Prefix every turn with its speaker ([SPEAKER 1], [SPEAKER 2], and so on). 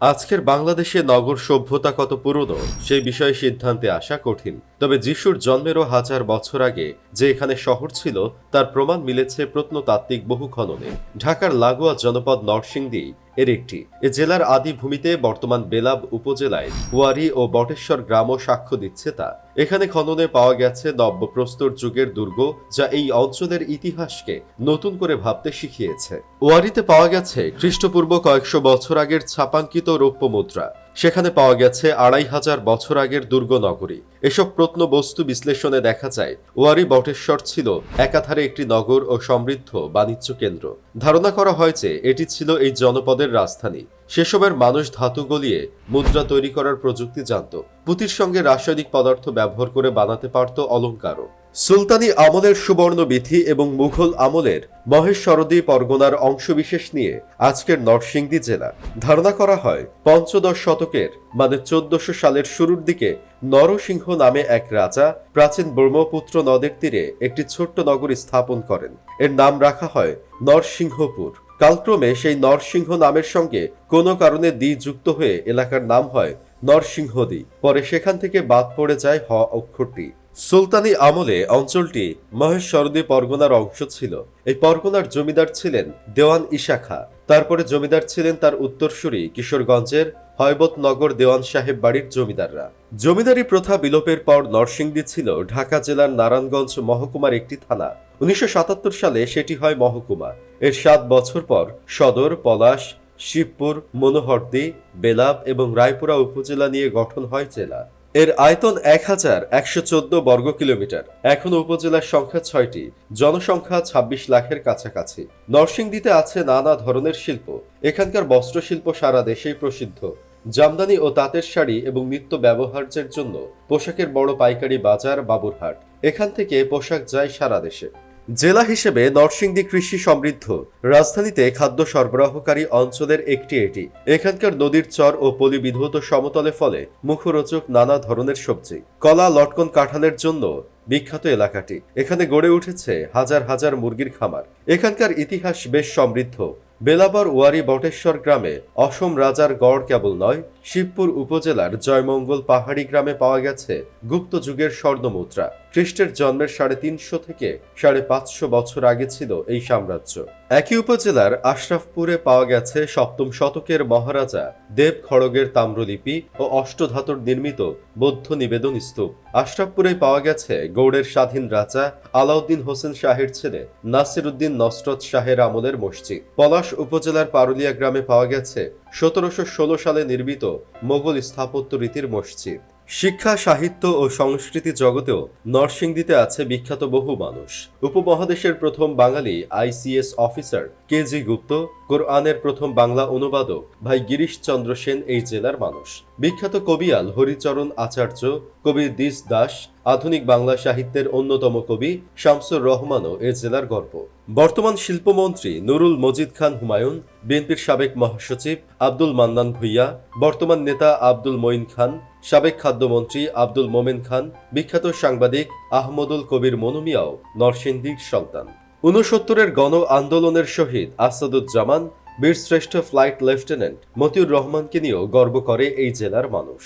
[SPEAKER 1] আজকের বাংলাদেশে নগর সভ্যতা কত পুরনো সেই বিষয়ে সিদ্ধান্তে আসা কঠিন। তবে যিশুর জন্মেরও হাজার বছর আগে যে এখানে শহর ছিল, তার প্রমাণ মিলেছে প্রত্নতাত্ত্বিক বহু খননে। ঢাকার লাগোয়া জনপদ নরসিংদী এর একটি। এ জেলার আদি ভূমিতে বর্তমান বেলাব উপজেলায় ওয়ারি ও বটেশ্বর গ্রামও সাক্ষ্য দিচ্ছে তা। এখানে খননে পাওয়া গেছে নব্যপ্রস্তর যুগের দুর্গ, যা এই অঞ্চলের ইতিহাসকে নতুন করে ভাবতে শিখিয়েছে। ওয়ারিতে পাওয়া গেছে খ্রিস্টপূর্ব কয়েকশো বছর আগের ছাপাঙ্কিত রৌপ্য মুদ্রা। সেখানে পাওয়া গেছে আড়াই হাজার বছর আগের দুর্গ নগরী। এসব প্রত্নবস্তু বিশ্লেষণে দেখা যায়, ওয়ারি বটেশ্বর ছিল একাধারে একটি নগর ও সমৃদ্ধ বাণিজ্য কেন্দ্র। ধারণা করা হয় যে এটি ছিল এই জনপদের রাজধানী। সেসবের মানুষ ধাতু গলিয়ে মুদ্রা তৈরি করার প্রযুক্তি জানত। পুঁতির সঙ্গে রাসায়নিক পদার্থ ব্যবহার করে বানাতে পারত অলঙ্কারও। সুলতানি আমলের সুবর্ণ বিধি এবং মুঘল আমলের মহেশ্বরদী পরগনার অংশবিশেষ নিয়ে আজকের নরসিংদী জেলা। ধারণা করা হয়, পঞ্চদশ শতকের মানে চোদ্দশো সালের শুরুর দিকে নরসিংহ নামে এক রাজা প্রাচীন ব্রহ্মপুত্র নদের তীরে একটি ছোট্ট নগরী স্থাপন করেন। এর নাম রাখা হয় নরসিংহপুর। কালক্রমে সেই নরসিংহ নামের সঙ্গে কোনো কারণে দ্বি যুক্ত হয়ে এলাকার নাম হয় নরসিংহদী। পরে সেখান থেকে বাদ পড়ে যায় হ অক্ষরটি। সুলতানি আমলে অঞ্চলটি মহেশ্বরদী পরগনার অংশ ছিল। এই পরগনার জমিদার ছিলেন দেওয়ান ইশাখা। তারপরে জমিদার ছিলেন তার উত্তরসূরি কিশোরগঞ্জের হয়বতনগর দেওয়ান সাহেব বাড়ির জমিদাররা। জমিদারি প্রথা বিলোপের পর নরসিংদী ছিল ঢাকা জেলার নারায়ণগঞ্জ মহকুমার একটি থানা। উনিশশো সাতাত্তর সালে সেটি হয় মহকুমা। এর সাত বছর পর সদর, পলাশ, শিবপুর, মনোহরদী, বেলাব এবং রায়পুরা উপজেলা নিয়ে গঠন হয় জেলা। এর আয়তন এক হাজার একশো চোদ্দ বর্গ কিলোমিটার। এখন উপজেলার সংখ্যা ছয়টি, জনসংখ্যা ছাব্বিশ লাখের কাছাকাছি। নরসিংদীতে আছে নানা ধরনের শিল্প। এখানকার বস্ত্রশিল্প সারা দেশেই প্রসিদ্ধ। জামদানি ও তাঁতের শাড়ি এবং নিত্য ব্যবহার্যের জন্য পোশাকের বড় পাইকারি বাজার বাবুরহাট। এখান থেকে পোশাক যায় সারা দেশে। জেলা হিসেবে নরসিংদী কৃষি সমৃদ্ধ। রাজধানীতে খাদ্য সরবরাহকারী অঞ্চলের একটি এটি। এখানকার নদীর চর ও পলিবিধৌত সমতলে ফলে মুখরোচক নানা ধরনের সবজি, কলা, লটকন কাঁঠালের জন্য বিখ্যাত এলাকাটি। এখানে গড়ে উঠেছে হাজার হাজার মুরগির খামার। এখানকার ইতিহাস বেশ সমৃদ্ধ। বেলাবর ওয়ারি বটেশ্বর গ্রামে অসম রাজার গড় কেবল নয়, শিবপুর উপজেলার জয়মঙ্গল পাহাড়ি গ্রামে পাওয়া গেছে গুপ্ত যুগের স্বর্ণমুদ্রা। খ্রিস্টের জন্মের সাড়ে তিনশো থেকে সাড়ে পাঁচশো বছর আগে ছিল এই সাম্রাজ্য। একই উপজেলার আশরাফপুরে পাওয়া গেছে সপ্তম শতকের মহারাজা দেব খড়গের তাম্রলিপি ও অষ্টধাতুর নির্মিত বৌদ্ধ নিবেদন স্তূপ। আশরাফপুরে পাওয়া গেছে গৌড়ের স্বাধীন রাজা আলাউদ্দিন হোসেন শাহের ছেলে নাসির উদ্দিন নসরত শাহের আমলের মসজিদ। পলাশ উপজেলার পারুলিয়া গ্রামে পাওয়া গেছে সতেরোশো ষোলো সালে নির্মিত মোগল স্থাপত্য রীতির মসজিদ। শিক্ষা, সাহিত্য ও সংস্কৃতি জগতেও নরসিংদীতে আছে বিখ্যাত বহু মানুষ। উপমহাদেশের প্রথম বাঙালি আইসিএস অফিসার কে জি গুপ্ত, কোরআনের প্রথম বাংলা অনুবাদক ভাই গিরিশ চন্দ্র সেন এই জেলার মানুষ। বিখ্যাত কবিয়াল হরিচরণ আচার্য কবি দিস দাস আধুনিক বাংলা সাহিত্যের অন্যতম কবি শামসুর রহমানও এ জেলার গর্ব। বর্তমান শিল্পমন্ত্রী নুরুল মজিদ খান হুমায়ুন, বিএনপির সাবেক মহাসচিব আব্দুল মান্নান ভুইয়া, বর্তমান নেতা আব্দুল মঈন খান, সাবেক খাদ্যমন্ত্রী আব্দুল মোমেন খান, বিখ্যাত সাংবাদিক আহমদুল কবির মনুমিয়াও নরসিংদীর সন্তান। ঊনসত্তরের গণ আন্দোলনের শহীদ আসাদুজ্জামান, বীরশ্রেষ্ঠ ফ্লাইট লেফটেন্যান্ট মতিউর রহমানকে নিয়েও গর্ব করে এই জেলার মানুষ।